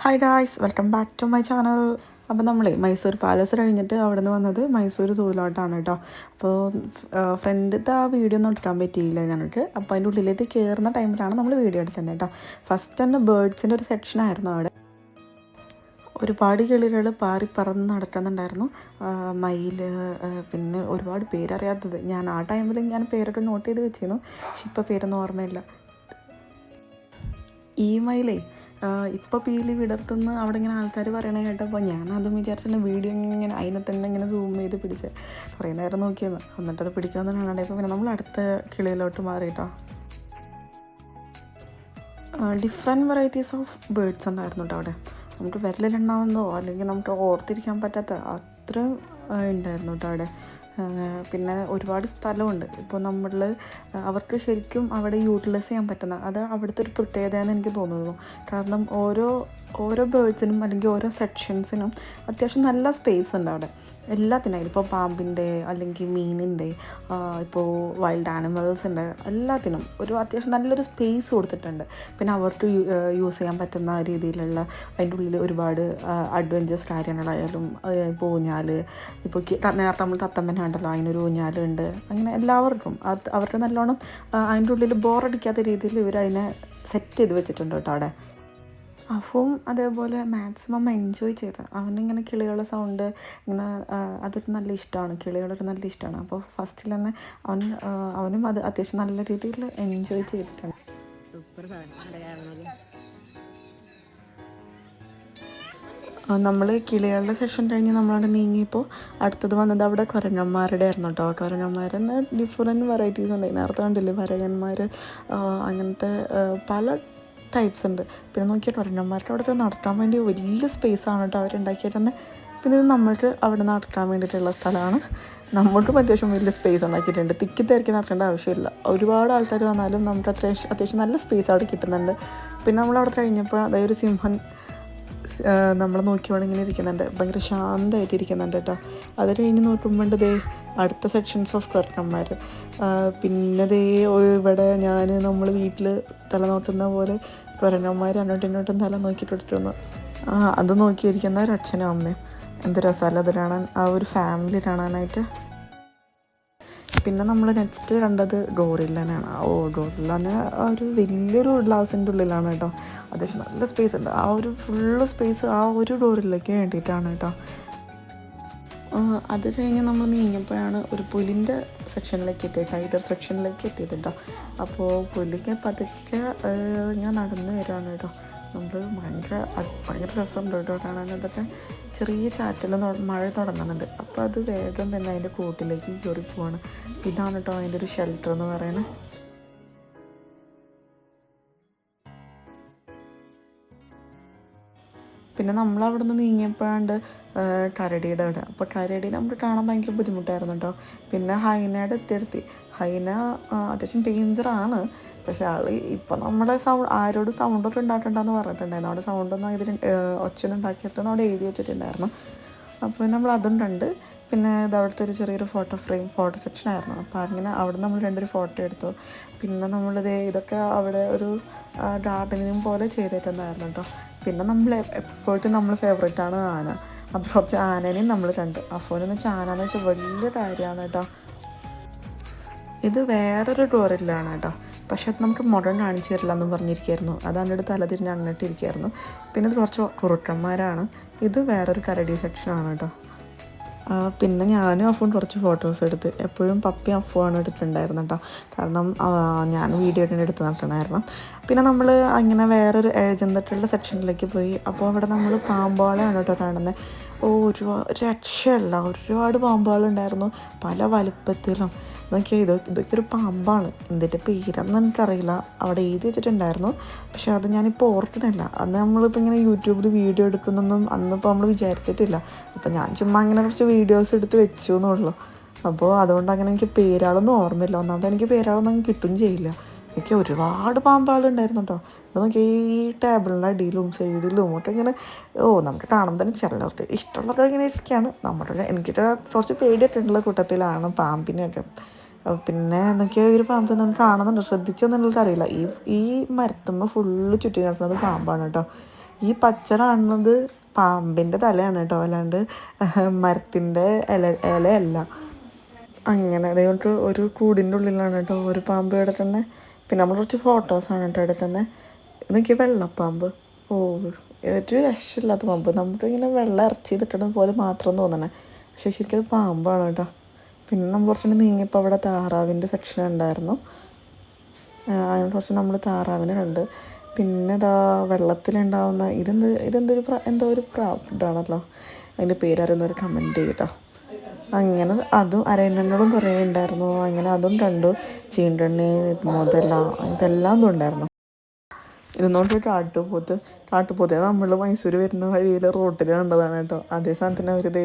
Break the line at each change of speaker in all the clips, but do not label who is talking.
Hi ഡായ്സ് welcome back to my channel അപ്പോൾ നമ്മളെ Mysore palace കഴിഞ്ഞിട്ട് അവിടെ നിന്ന് വന്നത് മൈസൂർ സൂലോട്ടാണ് കേട്ടോ അപ്പോൾ ഫ്രണ്ടിലത്തെ ആ വീഡിയോ ഒന്നും എടുക്കാൻ പറ്റിയില്ല ഞങ്ങൾക്ക്. അപ്പോൾ അതിന്റെ ഉള്ളിലേക്ക് കയറുന്ന ടൈമിലാണ് നമ്മൾ വീഡിയോ എടുക്കുന്നത് കേട്ടോ ഫസ്റ്റ് തന്നെ ബേർഡ്സിന്റെ ഒരു സെക്ഷൻ ആയിരുന്നു അവിടെ. ഒരുപാട് കിളികൾ പാറി പറന്ന് നടക്കുന്നുണ്ടായിരുന്നു. മയിൽ പിന്നെ ഒരുപാട് പേരറിയാത്തത്. ഞാൻ ആ ടൈമിൽ ഞാൻ പേരൊക്കെ നോട്ട് ചെയ്ത് വെച്ചിരുന്നു. പക്ഷെ ഇപ്പോൾ പേരൊന്നും ഓർമ്മയില്ല. ഈ മയിലേ ഇപ്പോൾ പീലി വിടർത്തുന്ന അവിടെ ഇങ്ങനെ ആൾക്കാർ പറയണ കേട്ടപ്പോൾ ഞാൻ അതും വിചാരിച്ചിട്ട് വീഡിയോ ഇങ്ങനെ അതിനെ തന്നെ ഇങ്ങനെ സൂം ചെയ്ത് പിടിച്ച് കുറേ നേരം നോക്കിയത് എന്നിട്ടത് പിടിക്കണമെന്ന് കാണാണ്ടപ്പോൾ പിന്നെ നമ്മൾ അടുത്ത കിളിയിലോട്ട് മാറിയിട്ടോ ഡിഫറെന്റ് വെറൈറ്റീസ് ഓഫ് ബേർഡ്സ് ഉണ്ടായിരുന്നു കേട്ടോ അവിടെ. നമുക്ക് വിരലിലുണ്ടാവുന്നതോ അല്ലെങ്കിൽ നമുക്ക് ഓർത്തിരിക്കാൻ പറ്റാത്ത അത്ര ഉണ്ടായിരുന്നു കേട്ടോ അവിടെ. പിന്നെ ഒരുപാട് സ്ഥലമുണ്ട്. ഇപ്പോൾ നമ്മൾ അവർക്ക് ശരിക്കും അവിടെ യൂട്ടിലൈസ് ചെയ്യാൻ പറ്റുന്ന അത് അവിടുത്തെ ഒരു പ്രത്യേകതയെന്ന് എനിക്ക് തോന്നുന്നു. കാരണം ഓരോ ഓരോ ബേർഡ്സിനും അല്ലെങ്കിൽ ഓരോ സെക്ഷൻസിനും അത്യാവശ്യം നല്ല സ്പേസ് ഉണ്ട് അവിടെ. എല്ലാത്തിനായാലും. ഇപ്പോൾ പാമ്പിന്റെ അല്ലെങ്കിൽ മീനിന്റെ ഇപ്പോൾ വൈൽഡ് ആനിമൽസിന്റെ എല്ലാത്തിനും ഒരു അത്യാവശ്യം നല്ലൊരു സ്പേസ് കൊടുത്തിട്ടുണ്ട്. പിന്നെ അവർക്ക് യൂസ് ചെയ്യാൻ പറ്റുന്ന രീതിയിലുള്ള അതിന്റെ ഉള്ളിൽ ഒരുപാട് അഡ്വഞ്ചേഴ്സ് കാര്യങ്ങളായാലും ഇപ്പോൾ ഊഞ്ഞാൽ ഇപ്പോൾ നമ്മൾ തത്തമ്മന ഉണ്ടല്ലോ അതിനൊരു ഊഞ്ഞാലുണ്ട് അങ്ങനെ എല്ലാവർക്കും അത് അവർക്ക് നല്ലോണം അതിന്റെ ഉള്ളിൽ ബോറടിക്കാത്ത രീതിയിൽ ഇവർ അതിനെ സെറ്റ് ചെയ്ത് വെച്ചിട്ടുണ്ട് കേട്ടോ അവിടെ. അഫും അതേപോലെ മാക്സിമം എൻജോയ് ചെയ്ത് അവനിങ്ങനെ കിളികളുടെ സൗണ്ട് ഇങ്ങനെ അതൊരു നല്ല ഇഷ്ടമാണ്. കിളികളൊക്കെ നല്ല ഇഷ്ടമാണ്. അപ്പോൾ ഫസ്റ്റിൽ തന്നെ അവൻ അവനും അത് അത്യാവശ്യം നല്ല രീതിയിൽ എൻജോയ് ചെയ്തിട്ടുണ്ട്. നമ്മൾ കിളികളുടെ സെഷൻ കഴിഞ്ഞ് നമ്മളവിടെ നീങ്ങിയപ്പോൾ അടുത്തത് വന്നത് അവിടെ കുരങ്ങന്മാരുടെ ആയിരുന്നു കേട്ടോ കുരങ്ങന്മാർ തന്നെ ഡിഫറെന്റ് വെറൈറ്റീസ് ഉണ്ട് നേരത്തെ കണ്ടില്ലേ വരകന്മാർ അങ്ങനത്തെ പല ടൈപ്സ് ഉണ്ട്. പിന്നെ നോക്കിയിട്ട് ഒരെണ്ണന്മാർക്ക് അവിടെ നടക്കാൻ വേണ്ടി വലിയ സ്പേസ് ആണ് കേട്ടോ അവരുണ്ടാക്കിയിരുന്നത് പിന്നെ ഇത് നമ്മൾക്ക് അവിടെ നടക്കാൻ വേണ്ടിയിട്ടുള്ള സ്ഥലമാണ്. നമ്മൾക്കും അത്യാവശ്യം വലിയ സ്പേസ് ഉണ്ടാക്കിയിട്ടുണ്ട്. തിക്കി തിരക്കി നടക്കേണ്ട ആവശ്യമില്ല. ഒരുപാട് ആൾക്കാർ വന്നാലും നമുക്ക് അത്യാവശ്യം അത്യാവശ്യം നല്ല സ്പേസ് അവിടെ കിട്ടുന്നുണ്ട്. പിന്നെ നമ്മൾ അവിടെ കഴിഞ്ഞപ്പോൾ അതായത് ഒരു സിംഹൻ നമ്മൾ നോക്കി ഇങ്ങനെ ഇരിക്കുന്നുണ്ട്. ഭയങ്കര ശാന്തമായിട്ട് ഇരിക്കുന്നുണ്ട് കേട്ടോ. അത് കഴിഞ്ഞ് നോക്കുമ്പോൾ ദേ അടുത്ത സെക്ഷൻസ് ഓഫ് കർട്ടന്മാർ പിന്നെ ദേ ഇവിടെ ഞാൻ നമ്മൾ വീട്ടിൽ തല നോട്ടുന്ന പോലെ കുരങ്ങന്മാർ അങ്ങോട്ടും ഇങ്ങോട്ടും തല നോക്കിയിട്ടിരുന്നു ആ അത് നോക്കിയിരിക്കുന്ന ഒരു അച്ഛനും അമ്മയും. എന്ത് രസമല്ല അത് കാണാൻ. ആ ഒരു ഫാമിലി കാണാനായിട്ട്. പിന്നെ നമ്മൾ നെക്സ്റ്റ് കണ്ടത് ഗോറില്ലനാണ് ഓ ഗോറില്ലന് ഒരു വലിയൊരു ഗ്ലാസിന്റെ ഉള്ളിലാണ് കേട്ടോ. അത്യാവശ്യം നല്ല സ്പേസ് ഉണ്ട്. ആ ഒരു ഫുള്ള് സ്പേസ് ആ ഒരു ഡോറിലേക്ക് വേണ്ടിയിട്ടാണ് കേട്ടോ. അത് കഴിഞ്ഞ് നമ്മൾ നീങ്ങിയപ്പോഴാണ് ഒരു പുലിന്റെ സെക്ഷനിലേക്ക് എത്തിയത്. ടൈഗർ സെക്ഷനിലേക്ക് എത്തിയത് കേട്ടോ. അപ്പോൾ പുലിക്ക് പതുക്കെ ഞാൻ നടന്നു വരികയാണ് കേട്ടോ. നമ്മൾ ഭയങ്കര ഭയങ്കര രസമുണ്ട് കേട്ടോ അതൊക്കെ ചെറിയ ചാറ്റൽ മഴ തുടങ്ങുന്നുണ്ട്. അപ്പോൾ അത് വേഗം തന്നെ അതിന്റെ കൂട്ടിലേക്ക് കയറി പോവാണ്. ഇതാണ് കേട്ടോ അതിന്റെ ഒരു ഷെൽട്ടർ എന്ന് പറയുന്നത് പിന്നെ നമ്മൾ അവിടെ നിന്ന് നീങ്ങിയപ്പോഴാണ്ട് കരടിയുടെ അവിടെ അപ്പോൾ കരടി നമുക്ക് കാണാൻ ഭയങ്കര ബുദ്ധിമുട്ടായിരുന്നു കേട്ടോ. പിന്നെ ഹൈനയുടെ എത്തിയെടുത്തി ഹൈന അത്യാവശ്യം ഡേഞ്ചറാണ് പക്ഷെ ആൾ ഇപ്പം നമ്മുടെ സൗണ്ട് ആരോട് സൗണ്ടൊക്കെ ഉണ്ടാക്കണ്ടെന്ന് പറഞ്ഞിട്ടുണ്ടായിരുന്നു. അവിടെ സൗണ്ടൊന്നും ഇതിന് ഒച്ചയൊന്നും ഉണ്ടാക്കിയെത്തുന്ന അവിടെ എഴുതി വെച്ചിട്ടുണ്ടായിരുന്നു. അപ്പോൾ നമ്മൾ അതും കണ്ട് പിന്നെ ഇത് അവിടുത്തെ ഒരു ചെറിയൊരു ഫോട്ടോ ഫ്രെയിം ഫോട്ടോ സെക്ഷൻ ആയിരുന്നു. അപ്പോൾ അങ്ങനെ അവിടെ നമ്മൾ രണ്ടൊരു ഫോട്ടോ എടുത്തു. പിന്നെ നമ്മളിത് ഇതൊക്കെ അവിടെ ഒരു ഗാർഡനിങ് പോലെ ചെയ്തിട്ടുണ്ടായിരുന്നു കേട്ടോ പിന്നെ നമ്മൾ എപ്പോഴത്തെ നമ്മൾ ഫേവറേറ്റ് ആണ് ആന. അപ്പോൾ കുറച്ച് ആനേനെയും നമ്മൾ കണ്ടു. അഫോനെന്ന് വെച്ചാൽ ആന എന്ന് വെച്ചാൽ വലിയ കാര്യമാണ് കേട്ടോ ഇത് വേറൊരു ഡോറിലാണ് കേട്ടോ. പക്ഷെ അത് നമുക്ക് മുടൻ കാണിച്ചു തരില്ല അതാണ് ഇവിടെ തലതിരിഞ്ഞ് അങ്ങോട്ടിരിക്കുകയായിരുന്നു പിന്നെ ഇത് കുറച്ച് കുറുക്കന്മാരാണ് ഇത് വേറൊരു കരടി സെക്ഷനാണ് കേട്ടോ. പിന്നെ ഞാനും അഫും കുറച്ച് ഫോട്ടോസ് എടുത്ത്. എപ്പോഴും പപ്പി അഫുവാണ് എടുത്തിട്ടുണ്ടായിരുന്നു കേട്ടോ. കാരണം ഞാൻ വീഡിയോ എടുത്ത് നടത്തണമായിരുന്നു പിന്നെ നമ്മൾ അങ്ങനെ വേറൊരു എഴുചന്തട്ടുള്ള സെക്ഷനിലേക്ക് പോയി. അപ്പോൾ അവിടെ നമ്മൾ പാമ്പോളയാണ് കേട്ടോ കാണുന്നത് ഓ ഒരുപാട് രക്ഷയല്ല. ഒരുപാട് പാമ്പാളുണ്ടായിരുന്നു. പല വലുപ്പത്തിലും. നോക്കിയാൽ ഇത് ഇതൊക്കെ ഒരു പാമ്പാണ്. എന്തിന്റെ പേരെന്ന് എനിക്കറിയില്ല. അവിടെ എഴുതി വെച്ചിട്ടുണ്ടായിരുന്നു. പക്ഷേ അത് ഞാനിപ്പോൾ ഓർക്കണില്ല. അന്ന് നമ്മളിപ്പോൾ ഇങ്ങനെ യൂട്യൂബിൽ വീഡിയോ എടുക്കുന്നൊന്നും അന്നിപ്പോൾ നമ്മൾ വിചാരിച്ചിട്ടില്ല. അപ്പോൾ ഞാൻ ചുമ്മാ അങ്ങനെ കുറച്ച് വീഡിയോസ് എടുത്ത് വെച്ചു എന്നുള്ളൂ അപ്പോൾ അതുകൊണ്ട് അങ്ങനെ എനിക്ക് പേരാളൊന്നും ഓർമ്മയില്ല. ഒന്നാമത് എനിക്ക് പേരാളൊന്നും അങ്ങ് കിട്ടും ചെയ്യില്ല. എനിക്ക് ഒരുപാട് പാമ്പാളുണ്ടായിരുന്നു കേട്ടോ അത് നോക്കി ഈ ടേബിളിന്റെ അടിയിലും സൈഡിലും ഒക്കെ ഇങ്ങനെ ഓ നമുക്ക് കാണുമ്പോൾ തന്നെ ചിലർക്ക് ഇഷ്ടമുള്ളവർക്ക് ഇങ്ങനെ ഇരിക്കുകയാണ് നമ്മുടെ എനിക്കിട്ട് കുറച്ച് പേടിയിട്ടുള്ള കൂട്ടത്തിലാണ് പാമ്പിനെയൊക്കെ. പിന്നെ എന്തൊക്കെയോ ഒരു പാമ്പ് നമുക്ക് കാണുന്നുണ്ട്. ശ്രദ്ധിച്ചെന്നുള്ളത് അറിയില്ല. ഈ ഈ മരത്തുമ്പോൾ ഫുള്ള് ചുറ്റി കിടക്കുന്നത് പാമ്പാണ് കേട്ടോ. ഈ പച്ച കാണുന്നത് പാമ്പിന്റെ തലയാണ് കേട്ടോ. അല്ലാണ്ട് മരത്തിന്റെ ഇല ഇലയല്ല. അങ്ങനെ അതുകൊണ്ട് ഒരു കൂടിന്റെ ഉള്ളിലാണ് കേട്ടോ ഒരു പാമ്പ് കിടക്കുന്നത് പിന്നെ നമ്മൾ കുറച്ച് ഫോട്ടോസാണ് കേട്ടോ എടുക്കുന്നത് ഇതൊക്കെ വെള്ളപ്പാമ്പ്. ഓ ഒരു രക്ഷയില്ലാത്ത പാമ്പ്. നമ്മുടെ ഇങ്ങനെ വെള്ളം ഇറച്ചി ചെയ്തിട്ടത് പോലെ മാത്രം തോന്നണേ. പക്ഷെ ശരിക്കും അത് പാമ്പാണ് കേട്ടോ. പിന്നെ നമ്മൾ കുറച്ചുകൂടി നീങ്ങിയപ്പോൾ അവിടെ താറാവിന്റെ സെക്ഷൻ ഉണ്ടായിരുന്നു അതിന് കുറച്ച് നമ്മൾ താറാവിനെ കണ്ട്. പിന്നെ ഇതാ വെള്ളത്തിലുണ്ടാവുന്ന ഇതെന്ത് ഇതെന്തൊരു എന്തോ ഒരു പ്ര ഇതാണല്ലോ. അതിന്റെ പേരറിയുന്നൊരു കമന്റ് ചെയ്യട്ടോ. അങ്ങനെ അതും അരയണ്ണനോടും കുറേ ഉണ്ടായിരുന്നു അങ്ങനെ അതും കണ്ടു. ചീണ്ടണ്ണി മുതല ഇതെല്ലാം ഉണ്ടായിരുന്നു ഇരുന്നോണ്ട് കാട്ടുപോത്ത് കാട്ടുപോത്ത്. നമ്മൾ മൈസൂർ വരുന്ന വഴിയിൽ റോട്ടിൽ കണ്ടതാണ് കേട്ടോ. അതേ സാധനത്തിന് അവരിത്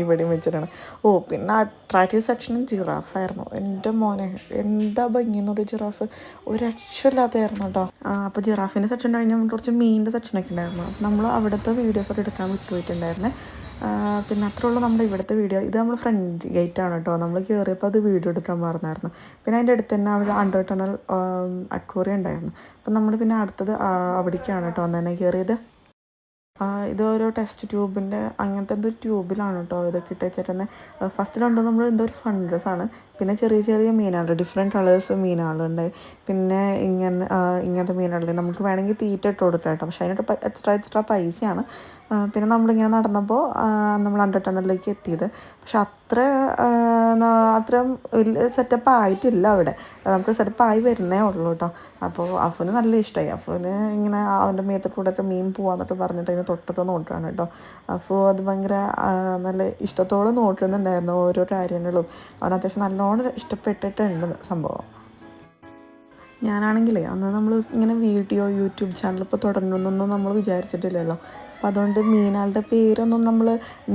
ഇവിടെയും വെച്ചിട്ടാണ്. ഓ പിന്നെ അട്രാക്റ്റീവ് സെക്ഷനും ജിറാഫായിരുന്നു എന്റെ മോനെ എന്താ ഭംഗി എന്നൊരു ജിറാഫ്. ഒരു രക്ഷമില്ലാത്തതായിരുന്നു കേട്ടോ അപ്പോൾ ജിറാഫിന്റെ സെക്ഷൻ കഴിഞ്ഞാൽ കുറച്ച് മീനിന്റെ സെക്ഷനൊക്കെ ഉണ്ടായിരുന്നു. നമ്മൾ അവിടുത്തെ വീഡിയോസൊക്കെ എടുക്കാൻ വിട്ടുപോയിട്ടുണ്ടായിരുന്നേ. പിന്നെ അത്രേ ഉള്ളൂ നമ്മുടെ ഇവിടുത്തെ വീഡിയോ ഇത് നമ്മൾ ഫ്രണ്ട് ഗേറ്റ് ആണ് കേട്ടോ. നമ്മൾ കയറിയപ്പോൾ അത് വീഡിയോ എടുക്കാൻ മറന്നായിരുന്നു. പിന്നെ അതിന്റെ അടുത്ത് തന്നെ അവിടെ അണ്ടർ ടണൽ അക്വറി ഉണ്ടായിരുന്നു. അപ്പം നമ്മൾ പിന്നെ അടുത്തത് അവിടേക്കാണ് കേട്ടോ അന്ന് തന്നെ കയറിയത് ഇത് ഓരോ ടെസ്റ്റ് ട്യൂബിന്റെ അങ്ങനത്തെ എന്തോ ട്യൂബിലാണ് കേട്ടോ ഇതൊക്കെ ഇട്ട് വെച്ചിട്ടുണ്ട് ഫസ്റ്റ് രണ്ടും നമ്മൾ എന്തോ ഒരു ഫണ്ടസ് ആണ്. പിന്നെ ചെറിയ ചെറിയ മീനുകൾ ഡിഫറെന്റ് കളേഴ്സ് മീനുകളുണ്ട് പിന്നെ ഇങ്ങനെ ഇങ്ങനത്തെ മീനുകളിൽ നമുക്ക് വേണമെങ്കിൽ തീറ്റ ഇട്ട് കൊടുക്കാം കേട്ടോ പക്ഷേ അതിനൊട്ട് എക്സ്ട്രാ എക്സ്ട്രാ പൈസയാണ്. പിന്നെ നമ്മളിങ്ങനെ നടന്നപ്പോൾ നമ്മൾ അണ്ടർ ടണലിലേക്ക് എത്തിയത്. പക്ഷെ അത്ര അത്രയും വലിയ സെറ്റപ്പ് ആയിട്ടില്ല അവിടെ. നമുക്ക് സെറ്റപ്പ് ആയി വരുന്നേ ഉള്ളൂ കേട്ടോ. അപ്പോൾ അഫുന് നല്ല ഇഷ്ടമായി അഫുന് ഇങ്ങനെ അവന്റെ മേത്ത് കൂടെ മീൻ പോവാന്നൊക്കെ പറഞ്ഞിട്ട് അതിന് തൊട്ടിട്ട് നോക്കുകയാണ് കേട്ടോ. അഫു അത് ഭയങ്കര നല്ല ഇഷ്ടത്തോടെ നോക്കുന്നുണ്ടായിരുന്നു ഓരോ കാര്യങ്ങളും. അവൻ അത്യാവശ്യം നല്ലോണം ഇഷ്ടപ്പെട്ടിട്ടുണ്ട് സംഭവം. ഞാനാണെങ്കിലേ അന്ന് നമ്മൾ ഇങ്ങനെ വീഡിയോ യൂട്യൂബ് ചാനൽ ഇപ്പോൾ തുടങ്ങണമെന്നൊന്നും നമ്മൾ വിചാരിച്ചിട്ടില്ലല്ലോ. അപ്പം അതുകൊണ്ട് മീനാളുടെ പേരൊന്നും നമ്മൾ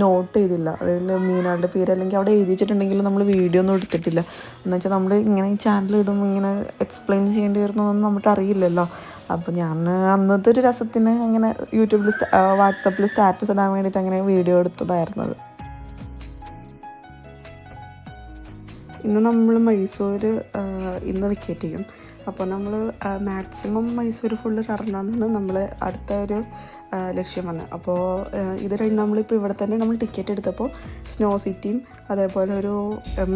നോട്ട് ചെയ്തില്ല. അതിൽ മീനാളുടെ പേര് അല്ലെങ്കിൽ അവിടെ എഴുതിച്ചിട്ടുണ്ടെങ്കിൽ നമ്മൾ വീഡിയോ ഒന്നും എടുത്തിട്ടില്ല. എന്ന് വെച്ചാൽ നമ്മൾ ഇങ്ങനെ ഈ ചാനൽ ഇടുമ്പോൾ ഇങ്ങനെ എക്സ്പ്ലെയിൻ ചെയ്യേണ്ടി വരുന്നതൊന്നും നമുക്ക് അറിയില്ലല്ലോ. അപ്പോൾ ഞാൻ അന്നത്തെ ഒരു രസത്തിന് അങ്ങനെ യൂട്യൂബിൽ വാട്സപ്പിൽ സ്റ്റാറ്റസ് ഇടാൻ വേണ്ടിയിട്ട് അങ്ങനെ വീഡിയോ എടുത്തതായിരുന്നത്. ഇന്ന് നമ്മൾ മൈസൂർ ഇന്ന് വിക്കറ്റ് ചെയ്യും അപ്പോൾ നമ്മൾ മാക്സിമം മൈസൂർ ഫുള്ള് കറണമെന്നാണ് നമ്മൾ അടുത്ത ഒരു ലക്ഷ്യം വന്നത് അപ്പോൾ ഇത് കഴിഞ്ഞ് നമ്മളിപ്പോൾ ഇവിടെ തന്നെ നമ്മൾ ടിക്കറ്റ് എടുത്തപ്പോൾ സ്നോ സിറ്റിയും അതേപോലെ ഒരു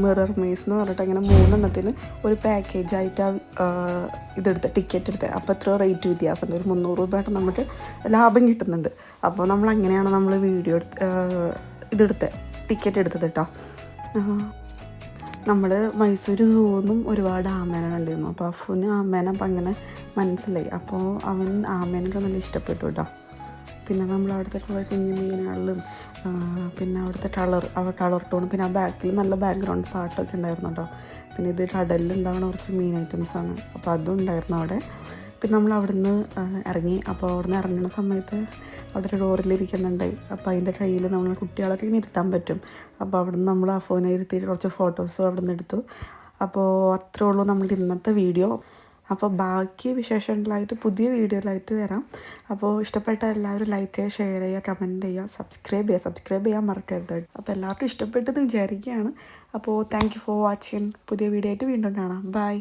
മിറർ മീസ് എന്ന് പറഞ്ഞിട്ട് അങ്ങനെ മൂന്നെണ്ണത്തിന് ഒരു പാക്കേജ് ആയിട്ട് ഇതെടുത്ത് ടിക്കറ്റ് എടുത്തത് അപ്പോൾ എത്ര റേറ്റ് വ്യത്യാസമുണ്ട് ഒരു മുന്നൂറ് രൂപയായിട്ട് നമുക്ക് ലാഭം കിട്ടുന്നുണ്ട്. അപ്പോൾ നമ്മൾ അങ്ങനെയാണ് നമ്മൾ വീഡിയോ എടുത്ത് ഇതെടുത്ത്. ടിക്കറ്റ് എടുത്തത് കേട്ടോ നമ്മൾ മൈസൂർ സൂന്നും ഒരുപാട് ആമേനെ കണ്ടിരുന്നു. അപ്പോൾ അഫുന് ആമേനെ അപ്പം അങ്ങനെ മനസ്സിലായി. അപ്പോൾ അവൻ ആമേനൊക്കെ നല്ല ഇഷ്ടപ്പെട്ടു കേട്ടോ പിന്നെ നമ്മൾ അവിടുത്തെ കുറേ കുഞ്ഞു മീനുകളിലും പിന്നെ അവിടുത്തെ കളർ കളർ ടോൺ പിന്നെ ആ ബാക്കിൽ നല്ല ബാക്ക്ഗ്രൗണ്ട് പാട്ടൊക്കെ ഉണ്ടായിരുന്നു കേട്ടോ പിന്നെ ഇത് കടലിൽ ഉണ്ടാവുന്ന കുറച്ച് മീൻ ഐറ്റംസാണ് അപ്പോൾ അതും ഉണ്ടായിരുന്നു അവിടെ. പിന്നെ നമ്മൾ അവിടുന്ന് ഇറങ്ങി. അപ്പോൾ അവിടുന്ന് ഇറങ്ങുന്ന സമയത്ത് അവിടെ ഒരു ഡോറിലിരിക്കുന്നുണ്ട് അപ്പോൾ അതിന്റെ കയ്യിൽ നമ്മൾ കുട്ടികളൊക്കെ ഇങ്ങനെ ഇരുത്താൻ പറ്റും. അപ്പോൾ അവിടുന്ന് നമ്മൾ ആ ഫോനെ ഇരുത്തിയിട്ട് കുറച്ച് ഫോട്ടോസും അവിടെ നിന്ന് എടുത്തു. അപ്പോൾ അത്രേ ഉള്ളൂ നമ്മുടെ ഇന്നത്തെ വീഡിയോ അപ്പോൾ ബാക്കി വിശേഷങ്ങളായിട്ട് പുതിയ വീഡിയോയിലായിട്ട് വരാം. അപ്പോൾ ഇഷ്ടപ്പെട്ട എല്ലാവരും ലൈക്ക് ചെയ്യുക ഷെയർ ചെയ്യുക കമന്റ് ചെയ്യുക സബ്സ്ക്രൈബ് ചെയ്യുക. സബ്സ്ക്രൈബ് ചെയ്യാൻ മറക്കരുത്. അപ്പോൾ എല്ലാവർക്കും ഇഷ്ടപ്പെട്ടെന്ന് വിചാരിക്കുകയാണ്. അപ്പോൾ താങ്ക് യു ഫോർ വാച്ചിങ് പുതിയ വീഡിയോ ആയിട്ട് വീണ്ടും കാണാം. ബൈ